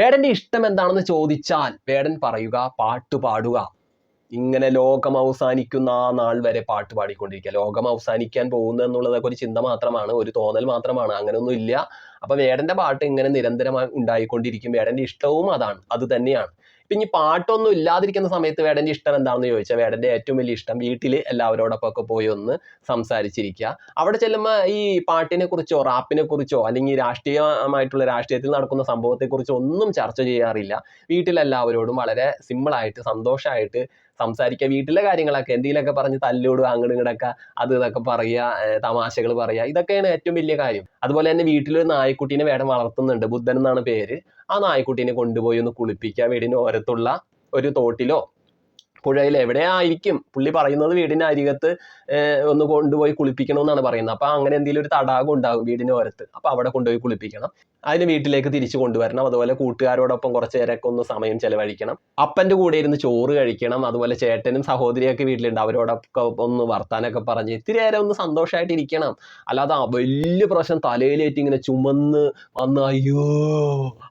വേടന്റെ ഇഷ്ടം എന്താണെന്ന് ചോദിച്ചാൽ വേടൻ പറയുക പാട്ട് പാടുക. ഇങ്ങനെ ലോകം അവസാനിക്കുന്ന ആ നാൾ വരെ പാട്ട് പാടിക്കൊണ്ടിരിക്കുക. ലോകം അവസാനിക്കാൻ പോകുന്നു എന്നുള്ളതൊക്കെ ഒരു ചിന്ത മാത്രമാണ് ഒരു തോന്നൽ മാത്രമാണ് അങ്ങനെയൊന്നും ഇല്ല. അപ്പം വേടന്റെ പാട്ട് ഇങ്ങനെ നിരന്തരമായി ഉണ്ടായിക്കൊണ്ടിരിക്കും. വേടന്റെ ഇഷ്ടവും അതാണ് അത് തന്നെയാണ്. ഇനി പാട്ടൊന്നും ഇല്ലാതിരിക്കുന്ന സമയത്ത് വേടന്റെ ഇഷ്ടം എന്താണെന്ന് ചോദിച്ചാൽ വേടന്റെ ഏറ്റവും വലിയ ഇഷ്ടം വീട്ടിൽ എല്ലാവരോടൊപ്പം ഒക്കെ പോയി ഒന്ന് സംസാരിച്ചിരിക്കുക അവിടെ ചെല്ലുമ്പോൾ ഈ പാട്ടിനെ കുറിച്ചോ റാപ്പിനെ കുറിച്ചോ അല്ലെങ്കിൽ രാഷ്ട്രീയമായിട്ടുള്ള രാഷ്ട്രീയത്തിൽ നടക്കുന്ന സംഭവത്തെ കുറിച്ചോ ഒന്നും ചർച്ച ചെയ്യാറില്ല. വീട്ടിലെല്ലാവരോടും വളരെ സിമ്പിളായിട്ട് സന്തോഷമായിട്ട് സംസാരിക്കുക വീട്ടിലെ കാര്യങ്ങളൊക്കെ എന്തെങ്കിലുമൊക്കെ പറഞ്ഞ് തല്ലിവിടുക അങ്ങോട്ട് ഇങ്ങോട്ടൊക്കെ അത് ഇതൊക്കെ പറയുക തമാശകൾ പറയുക ഇതൊക്കെയാണ് ഏറ്റവും വലിയ കാര്യം. അതുപോലെ തന്നെ വീട്ടിലൊരു നായ്ക്കുട്ടീനെ വേടം വളർത്തുന്നുണ്ട് ബുദ്ധൻ എന്നാണ് പേര്. ആ നായ്ക്കുട്ടീനെ കൊണ്ടുപോയി ഒന്ന് കുളിപ്പിക്കുക വീടിന് ഓരത്തുള്ള ഒരു തോട്ടിലോ പുഴയിൽ എവിടെ ആയിരിക്കും? പുള്ളി പറയുന്നത് വീടിന്റെ അരികത്ത് ഒന്ന് കൊണ്ടുപോയി കുളിപ്പിക്കണം എന്നാണ് പറയുന്നത്. അപ്പൊ അങ്ങനെ എന്തെങ്കിലും ഒരു തടാകം ഉണ്ടാകും വീടിന്റെ ഓരത്ത്. അപ്പൊ അവിടെ കൊണ്ടുപോയി കുളിപ്പിക്കണം. അതിന് വീട്ടിലേക്ക് തിരിച്ചു കൊണ്ടുവരണം. അതുപോലെ കൂട്ടുകാരോടൊപ്പം കുറച്ച് നേരമൊക്കെ ഒന്ന് സമയം ചെലവഴിക്കണം. അപ്പന്റെ കൂടെ ഇരുന്ന് ചോറ് കഴിക്കണം. അതുപോലെ ചേട്ടനും സഹോദരിയൊക്കെ വീട്ടിലുണ്ട്. അവരോടൊക്കെ ഒന്ന് വർത്താനൊക്കെ പറഞ്ഞ് ഇത്തിരി നേരം ഒന്ന് സന്തോഷമായിട്ട് ഇരിക്കണം. അല്ലാതെ വലിയ പ്രശ്നം തലയിലേറ്റ് ഇങ്ങനെ ചുമന്ന് വന്ന് അയ്യോ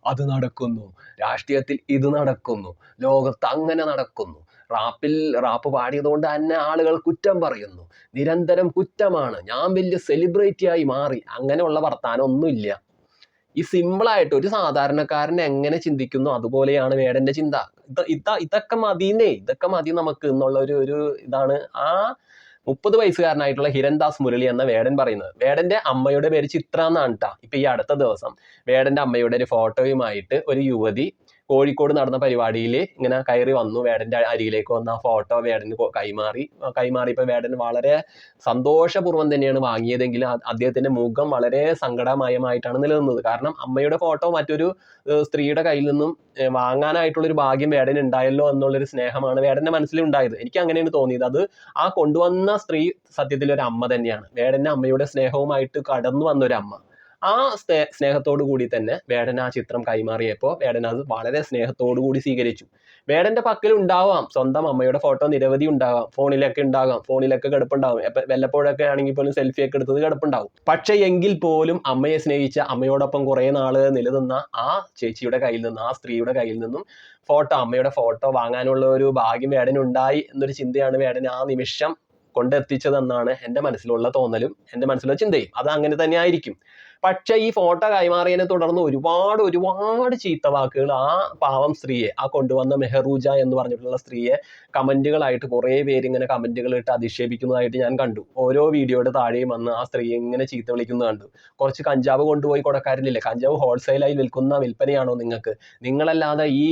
അത് നടക്കുന്നു. രാഷ്ട്രീയത്തിൽ ഇത് നടക്കുന്നു. ലോകത്ത് അങ്ങനെ നടക്കുന്നു. റാപ്പിൽ റാപ്പ് പാടിയതുകൊണ്ട് തന്നെ ആളുകൾ കുറ്റം പറയുന്നു. നിരന്തരം കുറ്റമാണ്. ഞാൻ വലിയ സെലിബ്രിറ്റി ആയി മാറി. അങ്ങനെയുള്ള വർത്താനം ഒന്നുമില്ല ഈ സിമ്പിളായിട്ട് ഒരു സാധാരണക്കാരൻ എങ്ങനെ ചിന്തിക്കുന്നു? അതുപോലെയാണ് വേടന്റെ ചിന്ത. ഇത ഇതൊക്കെ മതിന്നേ. ഇതൊക്കെ മതി നമുക്ക് എന്നുള്ള ഒരു ഒരു ഇതാണ് ആ മുപ്പത് വയസ്സുകാരനായിട്ടുള്ള ഹിരൺദാസ് മുരളി എന്ന വേടൻ പറയുന്നത്. വേടന്റെ അമ്മയുടെ പേര് ചിത്ര എന്നാണ് കേട്ടോ ഇപ്പൊ ഈ അടുത്ത ദിവസം വേടന്റെ അമ്മയുടെ ഒരു ഫോട്ടോയുമായിട്ട് ഒരു യുവതി കോഴിക്കോട് നടന്ന പരിപാടിയിൽ ഇങ്ങനെ കയറി വന്നു. വേടന്റെ അരികിലേക്ക് വന്ന ആ ഫോട്ടോ വേടന് കൈമാറി. കൈമാറിയപ്പോൾ വേടൻ വളരെ സന്തോഷപൂർവം തന്നെയാണ് വാങ്ങിയതെങ്കിൽ അദ്ദേഹത്തിന്റെ മുഖം വളരെ സങ്കടമയമായിട്ടാണ് നിലനിന്നത്. കാരണം അമ്മയുടെ ഫോട്ടോ മറ്റൊരു സ്ത്രീയുടെ കയ്യിൽ നിന്നും വാങ്ങാനായിട്ടുള്ള ഒരു ഭാഗ്യം വേടന് ഉണ്ടായല്ലോ എന്നുള്ളൊരു സ്നേഹമാണ് വേടന്റെ മനസ്സിൽ ഉണ്ടായത്. എനിക്ക് അങ്ങനെയാണ് തോന്നിയത്. അത് ആ കൊണ്ടുവന്ന സ്ത്രീ സത്യത്തിൽ ഒരു അമ്മ തന്നെയാണ്. വേടന്റെ അമ്മയുടെ സ്നേഹവുമായിട്ട് കടന്നു വന്ന ഒരു അമ്മ ആ സ്നേ സ്നേഹത്തോടു കൂടി തന്നെ വേടൻ ആ ചിത്രം കൈമാറിയപ്പോൾ വേടൻ അത് വളരെ സ്നേഹത്തോടു കൂടി സ്വീകരിച്ചു. വേടന്റെ പക്കൽ ഉണ്ടാവാം സ്വന്തം അമ്മയുടെ ഫോട്ടോ നിരവധി ഉണ്ടാവാം ഫോണിലൊക്കെ ഉണ്ടാകാം ഫോണിലൊക്കെ കിടപ്പുണ്ടാവും. വല്ലപ്പോഴൊക്കെ ആണെങ്കിൽ പോലും സെൽഫിയൊക്കെ എടുത്തത് കിടപ്പുണ്ടാവും. പക്ഷേ എങ്കിൽ പോലും അമ്മയെ സ്നേഹിച്ച അമ്മയോടൊപ്പം കുറേ നാൾ നിലനിന്ന ആ ചേച്ചിയുടെ കയ്യിൽ നിന്ന് ആ സ്ത്രീയുടെ കയ്യിൽ നിന്നും ഫോട്ടോ അമ്മയുടെ ഫോട്ടോ വാങ്ങാനുള്ള ഒരു ഭാഗ്യം വേടനുണ്ടായി എന്നൊരു ചിന്തയാണ് വേടൻ ആ നിമിഷം കൊണ്ടെത്തിച്ചതെന്നാണ് എന്റെ മനസ്സിലുള്ള തോന്നലും എന്റെ മനസ്സിലുള്ള ചിന്തയും. അത് അങ്ങനെ തന്നെ ആയിരിക്കും. പക്ഷെ ഈ ഫോട്ടോ കൈമാറിയതിനെ തുടർന്ന് ഒരുപാട് ഒരുപാട് ചീത്ത വാക്കുകൾ ആ പാവം സ്ത്രീയെ ആ കൊണ്ടുവന്ന മെഹറൂജ എന്ന് പറഞ്ഞിട്ടുള്ള സ്ത്രീയെ കമന്റുകളായിട്ട് കുറേ പേര് ഇങ്ങനെ കമന്റുകൾ ഇട്ട് അധിക്ഷേപിക്കുന്നതായിട്ട് ഞാൻ കണ്ടു. ഓരോ വീഡിയോയുടെ താഴെയും വന്ന് ആ സ്ത്രീയെ ഇങ്ങനെ ചീത്ത വിളിക്കുന്നത് കണ്ടു. കുറച്ച് കഞ്ചാവ് കൊണ്ടുപോയി കൊടുക്കാറില്ലേ കഞ്ചാവ് ഹോൾസെയിലായി വിൽക്കുന്ന വിൽപ്പനയാണോ നിങ്ങൾക്ക്? നിങ്ങളല്ലാതെ ഈ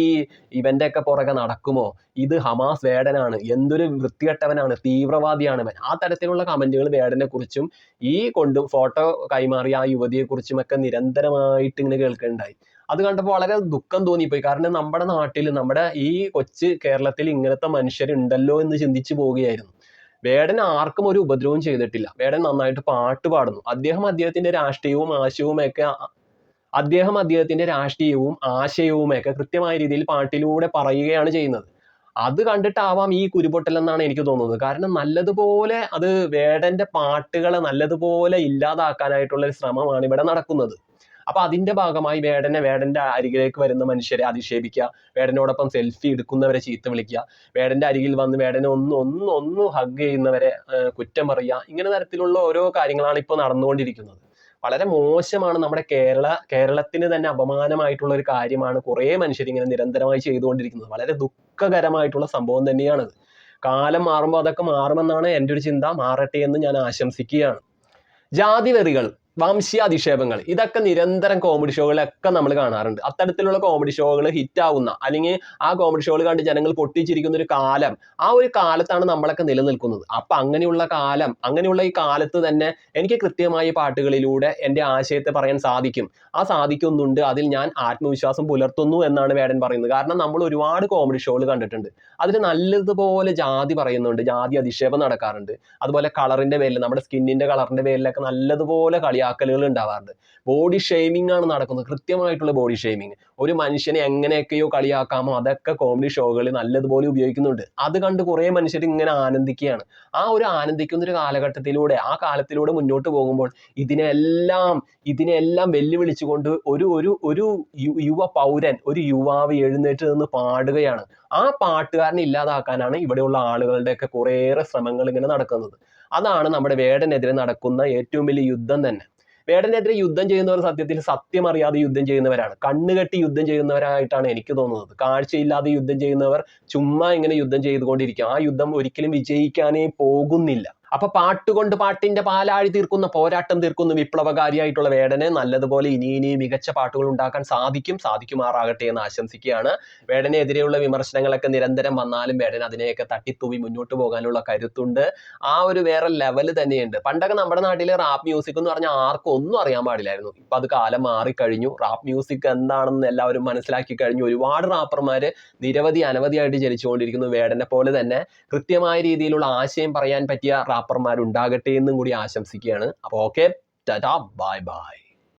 ഒക്കെ പുറകെ നടക്കുമോ? ഇത് ഹമാസ് വേടനാണ്. എന്തൊരു വൃത്തികെട്ടവനാണ് തീവ്രവാദിയാണ് ആ തരത്തിലുള്ള കമന്റുകൾ വേടനെ കുറിച്ചും ഈ കൊണ്ടു ഫോട്ടോ കൈമാറിയ ആ യുവതിയെ കുറിച്ചും ഒക്കെ നിരന്തരമായിട്ട് ഇങ്ങനെ കേൾക്കുകയുണ്ടായി അത് കണ്ടപ്പോൾ വളരെ ദുഃഖം തോന്നിപ്പോയി. കാരണം നമ്മുടെ നാട്ടിൽ നമ്മുടെ ഈ കൊച്ചു കേരളത്തിൽ ഇങ്ങനത്തെ മനുഷ്യരുണ്ടല്ലോ എന്ന് ചിന്തിച്ചു പോവുകയായിരുന്നു. വേടൻ ആർക്കും ഒരു ഉപദ്രവവും ചെയ്തിട്ടില്ല. വേടൻ നന്നായിട്ട് പാട്ട് പാടുന്നു. അദ്ദേഹം അദ്ദേഹത്തിന്റെ രാഷ്ട്രീയവും ആശയവും ഒക്കെ അദ്ദേഹം അദ്ദേഹത്തിന്റെ രാഷ്ട്രീയവും ആശയവും ഒക്കെ കൃത്യമായ രീതിയിൽ പാട്ടിലൂടെ പറയുകയാണ് ചെയ്യുന്നത്. അത് കണ്ടിട്ടാവാം ഈ കുരുപൊട്ടൽ എന്നാണ് എനിക്ക് തോന്നുന്നത്. കാരണം നല്ലതുപോലെ അത് വേടന്റെ പാട്ടുകളെ നല്ലതുപോലെ ഇല്ലാതാക്കാനായിട്ടുള്ള ഒരു ശ്രമമാണ് ഇവിടെ നടക്കുന്നത്. അപ്പൊ അതിന്റെ ഭാഗമായി വേടനെ വേടന്റെ അരികിലേക്ക് വരുന്ന മനുഷ്യരെ അധിക്ഷേപിക്കുക വേടനോടൊപ്പം സെൽഫി എടുക്കുന്നവരെ ചീത്ത വിളിക്കുക വേടന്റെ അരികിൽ വന്ന് വേടനെ ഒന്ന് ഒന്ന് ഒന്ന് ഹഗ് ചെയ്യുന്നവരെ കുറ്റം പറയുക ഇങ്ങനെ തരത്തിലുള്ള ഓരോ കാര്യങ്ങളാണ് ഇപ്പോൾ നടന്നുകൊണ്ടിരിക്കുന്നത്. വളരെ മോശമാണ് നമ്മുടെ കേരള കേരളത്തിന് തന്നെ അപമാനമായിട്ടുള്ള ഒരു കാര്യമാണ് കുറേ മനുഷ്യർ ഇങ്ങനെ നിരന്തരമായി ചെയ്തുകൊണ്ടിരിക്കുന്നത്. വളരെ ദുഃഖകരമായിട്ടുള്ള സംഭവം തന്നെയാണത്. കാലം മാറുമ്പോൾ അതൊക്കെ മാറുമെന്നാണ് എന്റെ ഒരു ചിന്ത. മാറട്ടെ എന്ന് ഞാൻ ആശംസിക്കുകയാണ്. ജാതി വെറികൾ വംശീയ അധിക്ഷേപങ്ങൾ ഇതൊക്കെ നിരന്തരം കോമഡി ഷോകളിലൊക്കെ നമ്മൾ കാണാറുണ്ട്. അത്തരത്തിലുള്ള കോമഡി ഷോകൾ ഹിറ്റ് ആവുന്ന അല്ലെങ്കിൽ ആ കോമഡി ഷോകൾ കണ്ട് ജനങ്ങൾ പൊട്ടിച്ചിരിക്കുന്ന ഒരു കാലം ആ ഒരു കാലത്താണ് നമ്മളൊക്കെ നിലനിൽക്കുന്നത്. അപ്പൊ അങ്ങനെയുള്ള കാലം അങ്ങനെയുള്ള ഈ കാലത്ത് തന്നെ എനിക്ക് കൃത്യമായി പാട്ടുകളിലൂടെ എന്റെ ആശയത്തെ പറയാൻ സാധിക്കും. ആ സാധിക്കുന്നുണ്ട്. അതിൽ ഞാൻ ആത്മവിശ്വാസം പുലർത്തുന്നു എന്നാണ് വേടൻ പറയുന്നത്. കാരണം നമ്മൾ ഒരുപാട് കോമഡി ഷോകൾ കണ്ടിട്ടുണ്ട്. അതിൽ നല്ലതുപോലെ ജാതി പറയുന്നുണ്ട്. ജാതി അധിക്ഷേപം നടക്കാറുണ്ട്. അതുപോലെ കളറിന്റെ പേരിൽ നമ്മുടെ സ്കിന്നിന്റെ കളറിന്റെ പേരിലൊക്കെ നല്ലതുപോലെ കളിയാക്കലുകൾ ഉണ്ടാവാറുണ്ട്. ബോഡി ഷെയ്മിംഗ് ആണ് നടക്കുന്നത്. കൃത്യമായിട്ടുള്ള ബോഡി ഷെയ്മിങ് ഒരു മനുഷ്യനെ എങ്ങനെയൊക്കെയോ കളിയാക്കാമോ അതൊക്കെ കോമഡി ഷോകളിൽ നല്ലതുപോലെ ഉപയോഗിക്കുന്നുണ്ട്. അത് കണ്ട് കുറേ മനുഷ്യർ ഇങ്ങനെ ആനന്ദിക്കുകയാണ്. ആ ഒരു ആനന്ദിക്കുന്ന ഒരു കാലഘട്ടത്തിലൂടെ ആ കാലത്തിലൂടെ മുന്നോട്ട് പോകുമ്പോൾ ഇതിനെല്ലാം ഇതിനെല്ലാം വെല്ലുവിളിച്ചുകൊണ്ട് ഒരു ഒരു ഒരു യുവ പൗരൻ ഒരു യുവാവ് എഴുന്നേറ്റ് നിന്ന് പാടുകയാണ്. ആ പാട്ടുകാരനെ ഇല്ലാതാക്കാനാണ് ഇവിടെയുള്ള ആളുകളുടെയൊക്കെ കുറേയേറെ ശ്രമങ്ങൾ ഇങ്ങനെ നടക്കുന്നത്. അതാണ് നമ്മുടെ വേടനെതിരെ നടക്കുന്ന ഏറ്റവും വലിയ യുദ്ധം തന്നെ. വേടനെതിരെ യുദ്ധം ചെയ്യുന്നവർ സത്യത്തിൽ സത്യം അറിയാതെ യുദ്ധം ചെയ്യുന്നവരാണ്. കണ്ണുകെട്ടി യുദ്ധം ചെയ്യുന്നവരായിട്ടാണ് എനിക്ക് തോന്നുന്നത്. കാഴ്ചയില്ലാതെ യുദ്ധം ചെയ്യുന്നവർ ചുമ്മാ ഇങ്ങനെ യുദ്ധം ചെയ്തുകൊണ്ടിരിക്കും. ആ യുദ്ധം ഒരിക്കലും വിജയിക്കാനേ പോകുന്നില്ല. അപ്പൊ പാട്ടുകൊണ്ട് പാട്ടിന്റെ പാലാഴി തീർക്കുന്ന പോരാട്ടം തീർക്കുന്ന വിപ്ലവകാരിയായിട്ടുള്ള വേടനെ നല്ലതുപോലെ ഇനി ഇനി മികച്ച പാട്ടുകൾ ഉണ്ടാക്കാൻ സാധിക്കും സാധിക്കുമാറാകട്ടെ എന്ന് ആശംസിക്കുകയാണ്. വേടനെതിരെയുള്ള വിമർശനങ്ങളൊക്കെ നിരന്തരം വന്നാലും വേടൻ അതിനെയൊക്കെ തട്ടിത്തൂവി മുന്നോട്ട് പോകാനുള്ള കരുത്തുണ്ട്. ആ ഒരു വേറെ ലെവൽ തന്നെയുണ്ട്. പണ്ടൊക്കെ നമ്മുടെ നാട്ടിലെ റാപ്പ് മ്യൂസിക് എന്ന് പറഞ്ഞാൽ ആർക്കും ഒന്നും അറിയാൻ പാടില്ലായിരുന്നു. ഇപ്പൊ അത് കാലം മാറിക്കഴിഞ്ഞു. റാപ്പ് മ്യൂസിക് എന്താണെന്ന് എല്ലാവരും മനസ്സിലാക്കി കഴിഞ്ഞു. ഒരുപാട് റാപ്പർമാര് നിരവധി അനവധിയായിട്ട് ജനിച്ചുകൊണ്ടിരിക്കുന്നു വേടനെ പോലെ തന്നെ. കൃത്യമായ രീതിയിലുള്ള ആശയം പറയാൻ പറ്റിയ റാപ്പർമാർ ഉണ്ടാകട്ടെ എന്നും കൂടി ആശംസിക്കുകയാണ്. അപ്പോൾ ഓക്കെ ടാറ്റാ ബൈ ബൈ.